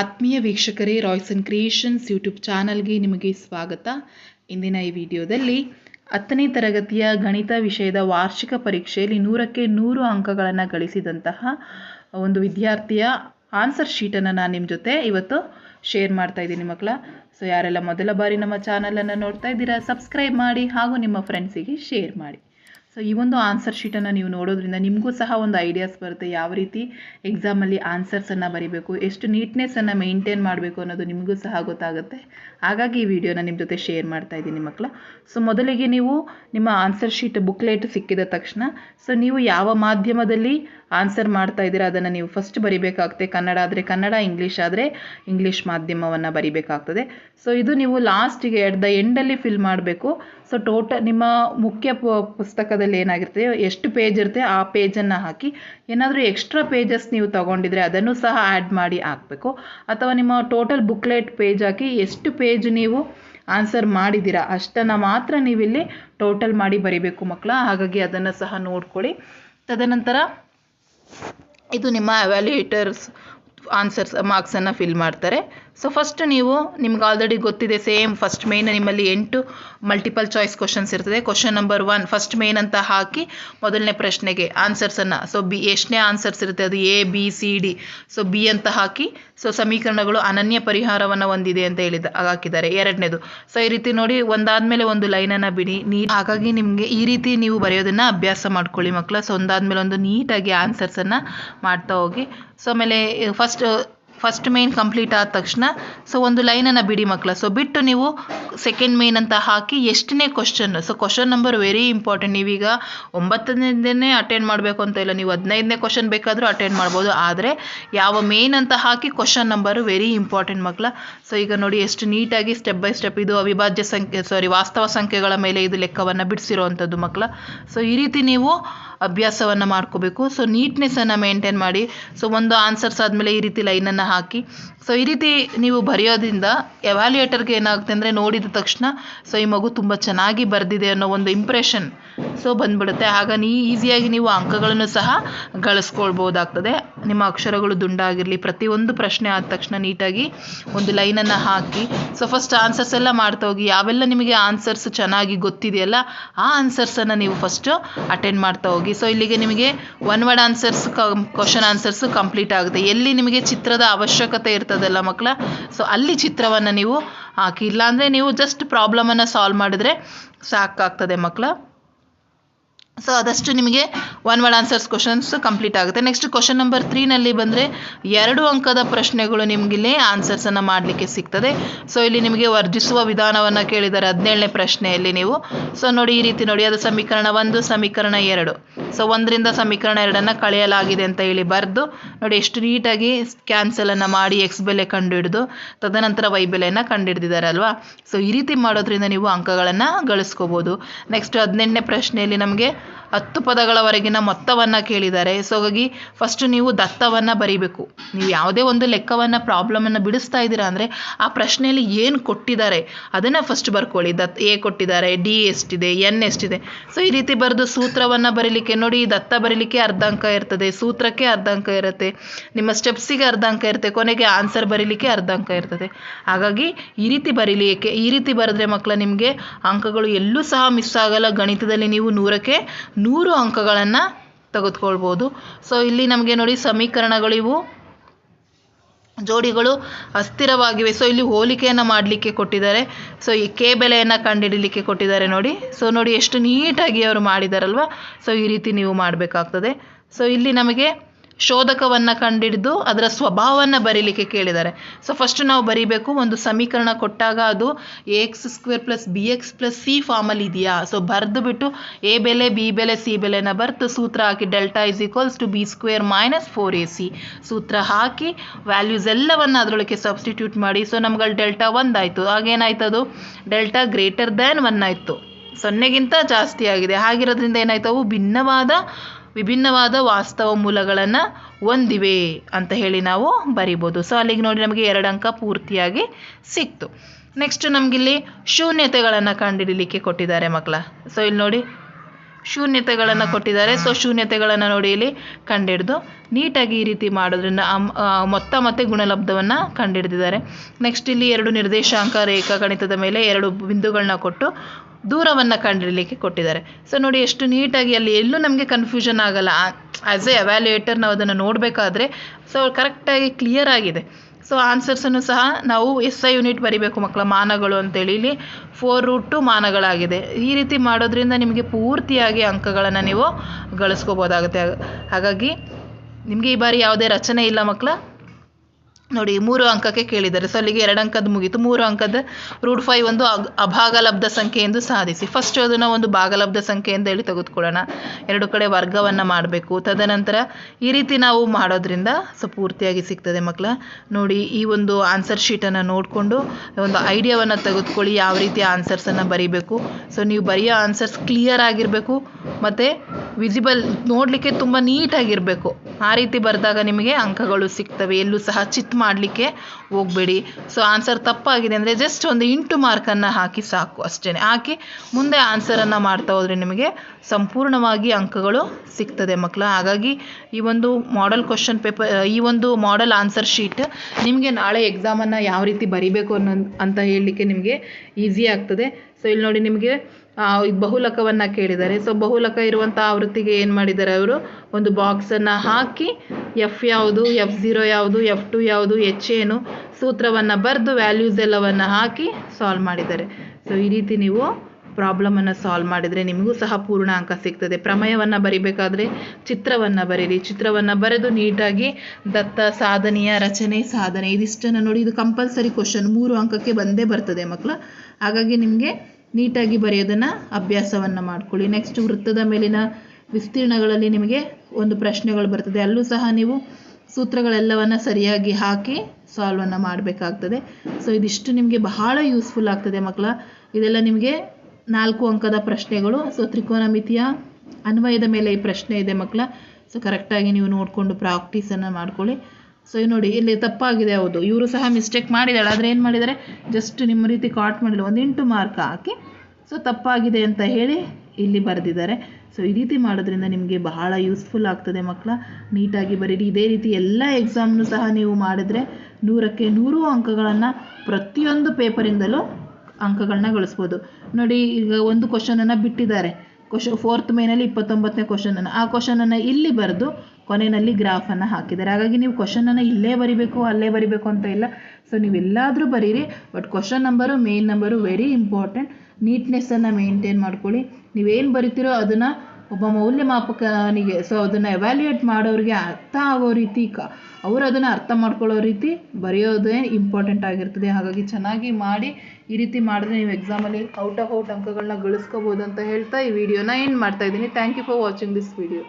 ಆತ್ಮೀಯ ವೀಕ್ಷಕರೇ Royson creations YouTube ಚಾನಲ್ಗೆ ನಿಮಗೆ ಸ್ವಾಗತ. ಇಂದಿನ ಈ ವಿಡಿಯೋದಲ್ಲಿ ಹತ್ತನೇ ತರಗತಿಯ ಗಣಿತ ವಿಷಯದ ವಾರ್ಷಿಕ ಪರೀಕ್ಷೆಯಲ್ಲಿ ನೂರಕ್ಕೆ ನೂರು ಅಂಕಗಳನ್ನು ಗಳಿಸಿದಂತಹ ಒಂದು ವಿದ್ಯಾರ್ಥಿಯ ಆನ್ಸರ್ ಶೀಟನ್ನು ನಾನು ನಿಮ್ಮ ಜೊತೆ ಇವತ್ತು ಶೇರ್ ಮಾಡ್ತಾ ಇದ್ದೀನಿ ಮಕ್ಕಳ. ಸೊ ಯಾರೆಲ್ಲ ಮೊದಲ ಬಾರಿ ನಮ್ಮ ಚಾನಲನ್ನು ನೋಡ್ತಾ ಇದ್ದೀರಾ ಸಬ್ಸ್ಕ್ರೈಬ್ ಮಾಡಿ ಹಾಗೂ ನಿಮ್ಮ ಫ್ರೆಂಡ್ಸಿಗೆ ಶೇರ್ ಮಾಡಿ. ಸೊ ಈ ಒಂದು ಆನ್ಸರ್ ಶೀಟನ್ನು ನೀವು ನೋಡೋದ್ರಿಂದ ನಿಮಗೂ ಸಹ ಒಂದು ಐಡಿಯಾಸ್ ಬರುತ್ತೆ ಯಾವ ರೀತಿ ಎಕ್ಸಾಮಲ್ಲಿ ಆನ್ಸರ್ಸನ್ನು ಬರೀಬೇಕು, ಎಷ್ಟು ನೀಟ್ನೆಸ್ಸನ್ನು ಮೇಂಟೈನ್ ಮಾಡಬೇಕು ಅನ್ನೋದು ನಿಮಗೂ ಸಹ ಗೊತ್ತಾಗುತ್ತೆ. ಹಾಗಾಗಿ ಈ ವಿಡಿಯೋನ ನಿಮ್ಮ ಜೊತೆ ಶೇರ್ ಮಾಡ್ತಾ ಇದ್ದೀನಿ ಮಕ್ಕಳ ಸೊ ಮೊದಲಿಗೆ ನೀವು ನಿಮ್ಮ ಆನ್ಸರ್ ಶೀಟ್ ಬುಕ್ಲೆಟ್ ಸಿಕ್ಕಿದ ತಕ್ಷಣ ಸೊ ನೀವು ಯಾವ ಮಾಧ್ಯಮದಲ್ಲಿ ಆನ್ಸರ್ ಮಾಡ್ತಾ ಇದ್ದೀರಾ, ಅದನ್ನು ನೀವು ಫಸ್ಟ್ ಬರಿಬೇಕಾಗ್ತದೆ ಕನ್ನಡ ಆದರೆ ಕನ್ನಡ ಇಂಗ್ಲೀಷ್ ಆದರೆ ಇಂಗ್ಲೀಷ್ ಮಾಧ್ಯಮವನ್ನು ಬರಿಬೇಕಾಗ್ತದೆ. ಸೊ ಇದು ನೀವು ಲಾಸ್ಟಿಗೆ ಎಟ್ ದ ಎಂಡಲ್ಲಿ ಫಿಲ್ ಮಾಡಬೇಕು. ಸೊ ಟೋಟಲ್ ನಿಮ್ಮ ಮುಖ್ಯ ಪುಸ್ತಕದಲ್ಲಿ ಏನಾಗಿರ್ತದೆ, ಎಷ್ಟು ಪೇಜ್ ಇರುತ್ತೆ ಆ ಪೇಜನ್ನು ಹಾಕಿ, ಏನಾದರೂ ಎಕ್ಸ್ಟ್ರಾ ಪೇಜಸ್ ನೀವು ತಗೊಂಡಿದ್ರೆ ಅದನ್ನು ಸಹ ಆ್ಯಡ್ ಮಾಡಿ ಹಾಕಬೇಕು. ಅಥವಾ ನಿಮ್ಮ ಟೋಟಲ್ ಬುಕ್ಲೆಟ್ ಪೇಜ್ ಹಾಕಿ ಎಷ್ಟು ಪೇಜ್ ನೀವು ಆನ್ಸರ್ ಮಾಡಿದ್ದೀರಾ, ಅಷ್ಟನ್ನು ಮಾತ್ರ ನೀವಿಲ್ಲಿ ಟೋಟಲ್ ಮಾಡಿ ಬರಿಬೇಕು ಮಕ್ಕಳ. ಹಾಗಾಗಿ ಅದನ್ನು ಸಹ ನೋಡ್ಕೊಳ್ಳಿ. ತದನಂತರ ಇದು ನಿಮ್ಮ ಅವ್ಯಾಲ್ಯೂಯೇಟರ್ಸ್ ಆನ್ಸರ್ಸ್ ಮಾರ್ಕ್ಸನ್ನು ಫಿಲ್ ಮಾಡ್ತಾರೆ. ಸೊ ಫಸ್ಟ್ ನೀವು ನಿಮ್ಗೆ ಆಲ್ರೆಡಿ ಗೊತ್ತಿದೆ ಸೇಮ್ ಫಸ್ಟ್ ಮೇನ್ ನಿಮ್ಮಲ್ಲಿ ಎಂಟು ಮಲ್ಟಿಪಲ್ ಚಾಯ್ಸ್ ಕ್ವಶನ್ಸ್ ಇರ್ತದೆ. Question number one first main ಅಂತ ಹಾಕಿ ಮೊದಲನೇ ಪ್ರಶ್ನೆಗೆ ಆನ್ಸರ್ಸನ್ನು ಸೊ ಬಿ ಎಷ್ಟನೇ ಆನ್ಸರ್ಸ್ ಇರುತ್ತೆ? ಅದು A B C D so B ಅಂತ ಹಾಕಿ ಸೊ ಸಮೀಕರಣಗಳು ಅನನ್ಯ ಪರಿಹಾರವನ್ನು ಹೊಂದಿದೆ ಅಂತ ಹೇಳಿದ, ಹಾಕಿದ್ದಾರೆ. ಎರಡನೇದು ಸೊ ಈ ರೀತಿ ನೋಡಿ, ಒಂದಾದ್ಮೇಲೆ ಒಂದು ಲೈನನ್ನು ಬಿಡಿ. ನೀ ಹಾಗಾಗಿ ನಿಮಗೆ ಈ ರೀತಿ ನೀವು ಬರೆಯೋದನ್ನು ಅಭ್ಯಾಸ ಮಾಡ್ಕೊಳ್ಳಿ ಮಕ್ಕಳು ಸೊ ಒಂದಾದ್ಮೇಲೆ ಒಂದು ನೀಟಾಗಿ ಆನ್ಸರ್ಸನ್ನು ಮಾಡ್ತಾ ಹೋಗಿ. ಸೊ ಆಮೇಲೆ ಫಸ್ಟ್ ಫಸ್ಟ್ ಮೇನ್ ಕಂಪ್ಲೀಟ್ ಆದ ತಕ್ಷಣ ಸೊ ಒಂದು ಲೈನನ್ನು ಬಿಡಿ ಮಕ್ಕಳ ಸೊ ಬಿಟ್ಟು ನೀವು ಸೆಕೆಂಡ್ ಮೇನ್ ಅಂತ ಹಾಕಿ ಎಷ್ಟನೇ question so question number very important ನೀವೀಗ ಒಂಬತ್ತನೇದನ್ನೇ ಅಟೆಂಡ್ ಮಾಡಬೇಕು ಅಂತ ಇಲ್ಲ. ನೀವು ಹದಿನೈದನೇ ಕ್ವಶನ್ ಬೇಕಾದರೂ ಅಟೆಂಡ್ ಮಾಡ್ಬೋದು. ಆದರೆ ಯಾವ ಮೇನ್ ಅಂತ ಹಾಕಿ ಕ್ವಶನ್ ನಂಬರು ವೆರಿ ಇಂಪಾರ್ಟೆಂಟ್ ಮಕ್ಕಳ ಸೊ ಈಗ ನೋಡಿ ಎಷ್ಟು ನೀಟಾಗಿ ಸ್ಟೆಪ್ ಬೈ ಸ್ಟೆಪ್ ಇದು ಅವಿಭಾಜ್ಯ ಸಂಖ್ಯೆ ಸಾರಿ ವಾಸ್ತವ ಸಂಖ್ಯೆಗಳ ಮೇಲೆ ಇದು ಲೆಕ್ಕವನ್ನು ಬಿಡಿಸಿರುವಂಥದ್ದು ಮಕ್ಕಳ ಸೊ ಈ ರೀತಿ ನೀವು ಅಭ್ಯಾಸವನ್ನು ಮಾಡ್ಕೋಬೇಕು. ಸೊ ನೀಟ್ನೆಸ್ಸನ್ನು ಮೇಂಟೈನ್ ಮಾಡಿ. ಸೊ ಒಂದು ಆನ್ಸರ್ಸ್ ಆದಮೇಲೆ ಈ ರೀತಿ ಲೈನನ್ನು ಹಾಕಿ. ಸೊ ಈ ರೀತಿ ನೀವು ಬರೆಯೋದ್ರಿಂದ ಎವ್ಯಾಲ್ಯೂಯೇಟರ್ಗೆ ಏನಾಗುತ್ತೆ ಅಂದರೆ ನೋಡಿದ ತಕ್ಷಣ, ಸೊ, ಈ ಮಗು ತುಂಬ ಚೆನ್ನಾಗಿ ಬರೆದಿದೆ ಅನ್ನೋ ಒಂದು ಇಂಪ್ರೆಷನ್ ಸೊ ಬಂದ್ಬಿಡುತ್ತೆ. ಆಗ ನೀ ಈಸಿಯಾಗಿ ನೀವು ಅಂಕಗಳನ್ನು ಸಹ ಗಳಿಸ್ಕೊಳ್ಬೋದಾಗ್ತದೆ. ನಿಮ್ಮ ಅಕ್ಷರಗಳು ದುಂಡಾಗಿರಲಿ, ಪ್ರತಿಯೊಂದು ಪ್ರಶ್ನೆ ಆದ ತಕ್ಷಣ ನೀಟಾಗಿ ಒಂದು ಲೈನನ್ನು ಹಾಕಿ, ಸೊ ಫಸ್ಟ್ ಆನ್ಸರ್ಸ್ ಎಲ್ಲ ಮಾಡ್ತಾ ಹೋಗಿ, ಯಾವೆಲ್ಲ ನಿಮಗೆ ಆನ್ಸರ್ಸ್ ಚೆನ್ನಾಗಿ ಗೊತ್ತಿದೆಯಲ್ಲ, ಆ ಆನ್ಸರ್ಸನ್ನು ನೀವು ಫಸ್ಟು ಅಟೆಂಡ್ ಮಾಡ್ತಾ ಹೋಗಿ. ಸೊ, ಇಲ್ಲಿಗೆ ನಿಮಗೆ one word answers question answers complete ಆಗುತ್ತೆ. ಎಲ್ಲಿ ನಿಮಗೆ ಚಿತ್ರದ ಅವಶ್ಯಕತೆ ಇರ್ತದಲ್ಲ ಮಕ್ಕಳ ಸೊ, ಅಲ್ಲಿ ಚಿತ್ರವನ್ನು ನೀವು ಹಾಕಿ ಇಲ್ಲಾಂದರೆ ನೀವು ಜಸ್ಟ್ ಪ್ರಾಬ್ಲಮನ್ನು ಸಾಲ್ವ್ ಮಾಡಿದ್ರೆ ಸಾಕಾಗ್ತದೆ ಮಕ್ಕಳ ಸೊ ಅದಷ್ಟು ನಿಮಗೆ one word answers questions complete ಆಗುತ್ತೆ. ನೆಕ್ಸ್ಟ್ ಕ್ವಶನ್ ನಂಬರ್ ತ್ರೀನಲ್ಲಿ ಬಂದರೆ ಎರಡು ಅಂಕದ ಪ್ರಶ್ನೆಗಳು ನಿಮಗಿಲ್ಲಿ ಆನ್ಸರ್ಸನ್ನು ಮಾಡಲಿಕ್ಕೆ ಸಿಗ್ತದೆ. ಸೊ ಇಲ್ಲಿ ನಿಮಗೆ ವರ್ಜಿಸುವ ವಿಧಾನವನ್ನು ಕೇಳಿದ್ದಾರೆ ಹದಿನೇಳನೇ ಪ್ರಶ್ನೆಯಲ್ಲಿ ನೀವು. ಸೊ ನೋಡಿ ಈ ರೀತಿ ನೋಡಿ, ಅದು ಸಮೀಕರಣ ಒಂದು, ಸಮೀಕರಣ ಎರಡು. ಸೊ ಒಂದರಿಂದ ಸಮೀಕರಣ ಎರಡನ್ನು ಕಳೆಯಲಾಗಿದೆ ಅಂತ ಹೇಳಿ ಬರೆದು, ನೋಡಿ ಎಷ್ಟು ನೀಟಾಗಿ ಕ್ಯಾನ್ಸಲನ್ನು ಮಾಡಿ ಎಕ್ಸ್ ಬೆಲೆ ಕಂಡುಹಿಡಿದು, ತದನಂತರ ವೈ ಬೆಲೆಯನ್ನು ಕಂಡುಹಿಡಿದಿದ್ದಾರೆ ಅಲ್ವಾ ಸೊ ಈ ರೀತಿ ಮಾಡೋದ್ರಿಂದ ನೀವು ಅಂಕಗಳನ್ನು ಗಳಿಸ್ಕೋಬೋದು. ನೆಕ್ಸ್ಟ್ ಹದಿನೆಂಟನೇ ಪ್ರಶ್ನೆಯಲ್ಲಿ ನಮಗೆ ಹತ್ತು ಪದಗಳವರೆಗಿನ ಮೊತ್ತವನ್ನು ಕೇಳಿದ್ದಾರೆ ಸೊ ಹಾಗಾಗಿ ಫಸ್ಟ್ ನೀವು ದತ್ತವನ್ನು ಬರೀಬೇಕು. ನೀವು ಯಾವುದೇ ಒಂದು ಲೆಕ್ಕವನ್ನು ಪ್ರಾಬ್ಲಮನ್ನು ಬಿಡಿಸ್ತಾ ಇದ್ದೀರಾ ಅಂದರೆ, ಆ ಪ್ರಶ್ನೆಯಲ್ಲಿ ಏನು ಕೊಟ್ಟಿದ್ದಾರೆ, ಅದನ್ನು ಫಸ್ಟ್ ಬರ್ಕೊಳ್ಳಿ. ದತ್, ಎ ಕೊಟ್ಟಿದ್ದಾರೆ, ಡಿ ಎಷ್ಟಿದೆ, ಎನ್ ಎಷ್ಟಿದೆ. ಸೊ ಈ ರೀತಿ ಬರೆದು ಸೂತ್ರವನ್ನು ಬರೀಲಿಕ್ಕೆ ನೋಡಿ, ದತ್ತ ಬರೀಲಿಕ್ಕೆ ಅರ್ಧ ಅಂಕ ಇರ್ತದೆ, ಸೂತ್ರಕ್ಕೆ ಅರ್ಧ ಅಂಕ ಇರುತ್ತೆ, ನಿಮ್ಮ ಸ್ಟೆಪ್ಸಿಗೆ ಅರ್ಧ ಅಂಕ ಇರುತ್ತೆ, ಕೊನೆಗೆ ಆನ್ಸರ್ ಬರೀಲಿಕ್ಕೆ ಅರ್ಧ ಅಂಕ ಇರ್ತದೆ. ಹಾಗಾಗಿ ಈ ರೀತಿ ಬರೀಲಿಕ್ಕೆ, ಈ ರೀತಿ ಬರೆದ್ರೆ ಮಕ್ಕಳ ನಿಮಗೆ ಅಂಕಗಳು ಎಲ್ಲೂ ಸಹ ಮಿಸ್ ಆಗಲ್ಲ. ಗಣಿತದಲ್ಲಿ ನೀವು ನೂರಕ್ಕೆ ನೂರು ಅಂಕಗಳನ್ನು ತೆಗೆದುಕೊಳ್ಬೋದು. ಸೊ ಇಲ್ಲಿ ನಮಗೆ ನೋಡಿ ಸಮೀಕರಣಗಳಿವು ಜೋಡಿಗಳು ಅಸ್ಥಿರವಾಗಿವೆ. ಸೊ ಇಲ್ಲಿ ಹೋಲಿಕೆಯನ್ನು ಮಾಡಲಿಕ್ಕೆ ಕೊಟ್ಟಿದ್ದಾರೆ. ಸೊ ಈ ಕೆ ಬೆಲೆಯನ್ನು ಕಂಡುಹಿಡಲಿಕ್ಕೆ ಕೊಟ್ಟಿದ್ದಾರೆ ನೋಡಿ. ಸೊ ನೋಡಿ ಎಷ್ಟು ನೀಟಾಗಿ ಅವರು ಮಾಡಿದಾರಲ್ವ? ಸೊ ಈ ರೀತಿ ನೀವು ಮಾಡಬೇಕಾಗ್ತದೆ. ಸೊ ಇಲ್ಲಿ ನಮಗೆ ಶೋಧಕವನ್ನು ಕಂಡುಹಿಡಿದು ಅದರ ಸ್ವಭಾವವನ್ನು ಬರೀಲಿಕ್ಕೆ ಕೇಳಿದ್ದಾರೆ. ಸೊ ಫಸ್ಟ್ ನಾವು ಬರೀಬೇಕು ಒಂದು ಸಮೀಕರಣ ಕೊಟ್ಟಾಗ ಅದು A X square plus B X plus C formula ಇದೆಯಾ? ಸೊ ಬರೆದು ಬಿಟ್ಟು ಎ ಬೆಲೆ ಬಿ ಬೆಲೆ ಸಿ ಬೆಲೆನ ಬರೆದು ಸೂತ್ರ ಹಾಕಿ delta is equals to B square minus four A C ಸೂತ್ರ ಹಾಕಿ ವ್ಯಾಲ್ಯೂಸ್ ಎಲ್ಲವನ್ನು ಅದರೊಳಗೆ ಸಬ್ಸ್ಟಿಟ್ಯೂಟ್ ಮಾಡಿ. ಸೊ ನಮ್ಗೆ ಡೆಲ್ಟಾ ಒಂದಾಯಿತು ಆಗೇನಾಯ್ತು ಅದು? ಡೆಲ್ಟಾ ಗ್ರೇಟರ್ ದ್ಯಾನ್ ಒನ್ ಆಯಿತು. ಸೊನ್ನೆಗಿಂತ ಜಾಸ್ತಿ ಆಗಿದೆ. ಹಾಗಿರೋದ್ರಿಂದ ಅವು ಭಿನ್ನವಾದ ವಿಭಿನ್ನವಾದ ವಾಸ್ತವ ಮೂಲಗಳನ್ನು ಹೊಂದಿವೆ ಅಂತ ಹೇಳಿ ನಾವು ಬರಿಬೋದು. ಸೊ ಅಲ್ಲಿಗೆ ನೋಡಿ ನಮಗೆ ಎರಡು ಅಂಕ ಪೂರ್ತಿಯಾಗಿ ಸಿಕ್ತು. ನೆಕ್ಸ್ಟ್ ನಮಗಿಲ್ಲಿ ಶೂನ್ಯತೆಗಳನ್ನು ಕಂಡುಹಿಡಲಿಕ್ಕೆ ಕೊಟ್ಟಿದ್ದಾರೆ ಮಕ್ಕಳ. ಸೊ ಇಲ್ಲಿ ನೋಡಿ ಶೂನ್ಯತೆಗಳನ್ನು ಕೊಟ್ಟಿದ್ದಾರೆ. ಸೊ ಶೂನ್ಯತೆಗಳನ್ನು ನೋಡಿ ಇಲ್ಲಿ ಕಂಡಿಡ್ದು ನೀಟಾಗಿ ಈ ರೀತಿ ಮಾಡೋದ್ರಿಂದ ಮೊತ್ತ ಮತ್ತು ಗುಣಲಬ್ಧವನ್ನು ಕಂಡುಹಿಡಿದಿದ್ದಾರೆ. ನೆಕ್ಸ್ಟ್ ಇಲ್ಲಿ ಎರಡು ನಿರ್ದೇಶಾಂಕ ರೇಖಾಗಣಿತದ ಮೇಲೆ ಎರಡು ಬಿಂದುಗಳನ್ನ ಕೊಟ್ಟು ದೂರವನ್ನು ಕಂಡುಹಿಡಲಿಕ್ಕೆ ಕೊಟ್ಟಿದ್ದಾರೆ. ಸೊ ನೋಡಿ ಎಷ್ಟು ನೀಟಾಗಿ ಅಲ್ಲಿ ಎಲ್ಲೂ ನಮಗೆ ಕನ್ಫ್ಯೂಷನ್ ಆಗಲ್ಲ. ಆ್ಯಸ್ ಎ ಅವ್ಯಾಲ್ಯೂಯೇಟರ್ ನಾವು ಅದನ್ನು ನೋಡಬೇಕಾದ್ರೆ ಸೊ ಕರೆಕ್ಟಾಗಿ ಕ್ಲಿಯರ್ ಆಗಿದೆ. ಸೊ ಆನ್ಸರ್ಸನ್ನು ಸಹ ನಾವು ಎಸ್ ಐ ಯೂನಿಟ್ ಬರಿಬೇಕು ಮಕ್ಕಳ ಮಾನಗಳು ಅಂತೇಳಿ. ಇಲ್ಲಿ ಫೋರ್ ರೂಟ್ ಟು ಮಾನಗಳಾಗಿದೆ. ಈ ರೀತಿ ಮಾಡೋದ್ರಿಂದ ನಿಮಗೆ ಪೂರ್ತಿಯಾಗಿ ಅಂಕಗಳನ್ನು ನೀವು ಗಳಿಸ್ಕೋಬೋದಾಗುತ್ತೆ. ಹಾಗಾಗಿ, ನಿಮಗೆ ಈ ಬಾರಿ ಯಾವುದೇ ರಚನೆ ಇಲ್ಲ ಮಕ್ಕಳ ನೋಡಿ, ಮೂರು ಅಂಕಕ್ಕೆ ಕೇಳಿದ್ದಾರೆ. ಸೊ ಅಲ್ಲಿಗೆ ಎರಡು ಅಂಕದ ಮುಗಿತು. ಮೂರು ಅಂಕದ ರೂಟ್ ಫೈವ್ ಒಂದು ಅಭಾಗಲಬ್ಧ ಸಂಖ್ಯೆ ಎಂದು ಸಾಧಿಸಿ. ಫಸ್ಟ್ ಅದನ್ನು ಒಂದು ಭಾಗಲಬ್ಧ ಸಂಖ್ಯೆ ಅಂತ ಹೇಳಿ ತೆಗೆದುಕೊಳ್ಳೋಣ. ಎರಡು ಕಡೆ ವರ್ಗವನ್ನು ಮಾಡಬೇಕು. ತದನಂತರ ಈ ರೀತಿ ನಾವು ಮಾಡೋದ್ರಿಂದ ಸೊ, ಪೂರ್ತಿಯಾಗಿ ಸಿಗ್ತದೆ ಮಕ್ಕಳ ನೋಡಿ, ಈ ಒಂದು ಆನ್ಸರ್ ಶೀಟನ್ನು ನೋಡಿಕೊಂಡು, ಒಂದು ಐಡಿಯಾವನ್ನು ತೆಗೆದುಕೊಳ್ಳಿ, ಯಾವ ರೀತಿ ಆನ್ಸರ್ಸನ್ನು ಬರೀಬೇಕು. ಸೊ ನೀವು ಬರೆಯೋ ಆನ್ಸರ್ಸ್ ಕ್ಲಿಯರ್ ಆಗಿರಬೇಕು. ಮತ್ತು ವಿಸಿಬಲ್ ನೋಡಲಿಕ್ಕೆ ತುಂಬ ನೀಟಾಗಿರಬೇಕು ಆ ರೀತಿ ಬರೆದಾಗ ನಿಮಗೆ ಅಂಕಗಳು ಸಿಗ್ತವೆ. ಎಲ್ಲೂ ಸಹ ಚಿತ್ ಮಾಡಲಿಕ್ಕೆ ಹೋಗಬೇಡಿ. ಸೊ ಆನ್ಸರ್ ತಪ್ಪಾಗಿದೆ ಅಂದರೆ ಜಸ್ಟ್ ಒಂದು ಇಂಟು ಮಾರ್ಕನ್ನು ಹಾಕಿ ಸಾಕು ಅಷ್ಟೇ ಹಾಕಿ ಮುಂದೆ ಆನ್ಸರನ್ನು ಮಾಡ್ತಾ ಹೋದರೆ ನಿಮಗೆ ಸಂಪೂರ್ಣವಾಗಿ ಅಂಕಗಳು ಸಿಗ್ತದೆ ಮಕ್ಕಳು. ಹಾಗಾಗಿ ಈ ಒಂದು ಮಾಡೆಲ್ ಕ್ವಶನ್ ಪೇಪರ್ ಈ ಒಂದು ಮಾಡೆಲ್ ಆನ್ಸರ್ ಶೀಟ್ ನಿಮಗೆ ನಾಳೆ ಎಕ್ಸಾಮನ್ನು ಯಾವ ರೀತಿ ಬರಿಬೇಕು ಅನ್ನೋ, ಅಂತ ಹೇಳಲಿಕ್ಕೆ ನಿಮಗೆ ಈಸಿ ಆಗ್ತದೆ. ಸೊ ಇಲ್ಲಿ ನೋಡಿ ನಿಮಗೆ ಬಹುಲಕವನ್ನು ಕೇಳಿದ್ದಾರೆ. ಸೊ ಬಹುಲಕ ಇರುವಂಥ ಆವೃತ್ತಿಗೆ ಏನು ಮಾಡಿದ್ದಾರೆ ಅವರು? ಒಂದು ಬಾಕ್ಸನ್ನು ಹಾಕಿ ಎಫ್ ಯಾವುದು ಎಫ್ ಜೀರೋ ಯಾವುದು ಎಫ್ ಟು ಯಾವುದು ಎಚ್ ಏನು, ಸೂತ್ರವನ್ನು ಬರೆದು ವ್ಯಾಲ್ಯೂಸ್ ಎಲ್ಲವನ್ನು ಹಾಕಿ ಸಾಲ್ವ್ ಮಾಡಿದ್ದಾರೆ. ಸೊ ಈ ರೀತಿ ನೀವು ಪ್ರಾಬ್ಲಮನ್ನು ಸಾಲ್ವ್ ಮಾಡಿದರೆ ನಿಮಗೂ ಸಹ ಪೂರ್ಣ ಅಂಕ ಸಿಗ್ತದೆ. ಪ್ರಮೇಯವನ್ನು ಬರಿಬೇಕಾದ್ರೆ ಚಿತ್ರವನ್ನು ಬರೀರಿ. ಚಿತ್ರವನ್ನು ಬರೆದು ನೀಟಾಗಿ ದತ್ತ ಸಾಧನೆಯ, ರಚನೆ ಸಾಧನೆ, ಇದಿಷ್ಟನ್ನು ನೋಡಿ ಇದು ಕಂಪಲ್ಸರಿ ಕ್ವಶನ್ ಮೂರು ಅಂಕಕ್ಕೆ ಬಂದೇ ಬರ್ತದೆ ಮಕ್ಕಳು ಹಾಗಾಗಿ ನಿಮಗೆ ನೀಟಾಗಿ ಬರೆಯೋದನ್ನು ಅಭ್ಯಾಸವನ್ನು ಮಾಡ್ಕೊಳ್ಳಿ. ನೆಕ್ಸ್ಟ್ ವೃತ್ತದ ಮೇಲಿನ ವಿಸ್ತೀರ್ಣಗಳಲ್ಲಿ ನಿಮಗೆ ಒಂದು ಪ್ರಶ್ನೆಗಳು ಬರ್ತದೆ. ಅಲ್ಲೂ ಸಹ ನೀವು ಸೂತ್ರಗಳೆಲ್ಲವನ್ನು ಸರಿಯಾಗಿ ಹಾಕಿ ಸಾಲ್ವನ್ನು ಮಾಡಬೇಕಾಗ್ತದೆ. ಸೊ ಇದಿಷ್ಟು ನಿಮಗೆ ಬಹಳ ಯೂಸ್ಫುಲ್ ಆಗ್ತದೆ ಮಕ್ಕಳ. ಇದೆಲ್ಲ ನಿಮಗೆ ನಾಲ್ಕು ಅಂಕದ ಪ್ರಶ್ನೆಗಳು. ಸೊ ತ್ರಿಕೋನಮಿತಿಯ ಅನ್ವಯದ ಮೇಲೆ ಈ ಪ್ರಶ್ನೆ ಇದೆ ಮಕ್ಕಳ. ಸೊ ಕರೆಕ್ಟಾಗಿ ನೀವು ನೋಡಿಕೊಂಡು ಪ್ರಾಕ್ಟೀಸನ್ನು ಮಾಡ್ಕೊಳ್ಳಿ. ಸೊ ನೋಡಿ, ಇಲ್ಲಿ ತಪ್ಪಾಗಿದೆ, ಹೌದು. ಇವರು ಸಹ ಮಿಸ್ಟೇಕ್ ಮಾಡಿದ್ದಾಳೆ. ಆದರೆ ಏನು ಮಾಡಿದ್ದಾರೆ? ಜಸ್ಟ್ ನಿಮ್ಮ ರೀತಿ ಕಾಟ್ ಮಾಡಿಲ್ಲ. ಒಂದು ಎಂಟು ಮಾರ್ಕ್ ಹಾಕಿ. ಸೊ ತಪ್ಪಾಗಿದೆ ಅಂತ ಹೇಳಿ ಇಲ್ಲಿ ಬರೆದಿದ್ದಾರೆ. ಸೊ ಈ ರೀತಿ ಮಾಡೋದ್ರಿಂದ ನಿಮಗೆ ಬಹಳ ಯೂಸ್ಫುಲ್ ಆಗ್ತದೆ ಮಕ್ಕಳ. ನೀಟಾಗಿ ಬರೀರಿ. ಇದೇ ರೀತಿ ಎಲ್ಲ ಎಕ್ಸಾಮ್ನು ಸಹ ನೀವು ಮಾಡಿದ್ರೆ ನೂರಕ್ಕೆ ನೂರು ಅಂಕಗಳನ್ನು ಪ್ರತಿಯೊಂದು ಪೇಪರಿಂದಲೂ ಅಂಕಗಳನ್ನ ಗಳಿಸ್ಬೋದು. ನೋಡಿ, ಈಗ ಒಂದು ಕ್ವಶನನ್ನು ಬಿಟ್ಟಿದ್ದಾರೆ. ಕ್ವಶನ್ ಫೋರ್ತ್ ಮೇನಲ್ಲಿ ಇಪ್ಪತ್ತೊಂಬತ್ತನೇ ಕ್ವಶನನ್ನು ಆ ಕ್ವಶನನ್ನು ಇಲ್ಲಿ ಬರೆದು ಕೊನೆಯಲ್ಲಿ ಗ್ರಾಫನ್ನು ಹಾಕಿದ್ದಾರೆ. ಹಾಗಾಗಿ ನೀವು ಕ್ವಶನನ್ನು ಇಲ್ಲೇ ಬರಿಬೇಕು, ಅಲ್ಲೇ ಬರಿಬೇಕು ಅಂತ ಇಲ್ಲ. ಸೊ ನೀವೆಲ್ಲಾದರೂ ಬರೀರಿ but question number main number very important ನೀಟ್ನೆಸ್ಸನ್ನು maintain ಮಾಡ್ಕೊಳ್ಳಿ. ನೀವೇನು ಬರಿತೀರೋ ಅದನ್ನು ಒಬ್ಬ ಮೌಲ್ಯಮಾಪಕನಿಗೆ. ಸೊ ಅದನ್ನು ಎವ್ಯಾಲ್ಯೂಯೇಟ್ ಮಾಡೋರಿಗೆ ಅರ್ಥ ಆಗೋ ರೀತಿ ಕ, ಅವರು ಅದನ್ನು ಅರ್ಥ ಮಾಡ್ಕೊಳ್ಳೋ ರೀತಿ ಬರೆಯೋದೇ ಇಂಪಾರ್ಟೆಂಟ್ ಆಗಿರ್ತದೆ. ಹಾಗಾಗಿ ಚೆನ್ನಾಗಿ ಮಾಡಿ, ಈ ರೀತಿ ಮಾಡಿದ್ರೆ ನೀವು ಎಕ್ಸಾಮಲ್ಲಿ ಔಟ್ ಆಫ್ ಔಟ್ ಅಂಕಗಳನ್ನ ಗಳಿಸ್ಕೋಬೋದು ಅಂತ ಹೇಳ್ತಾ ಈ ವಿಡಿಯೋನ ಎಂಡ್ ಮಾಡ್ತಾ ಇದ್ದೀನಿ. Thank you for watching this video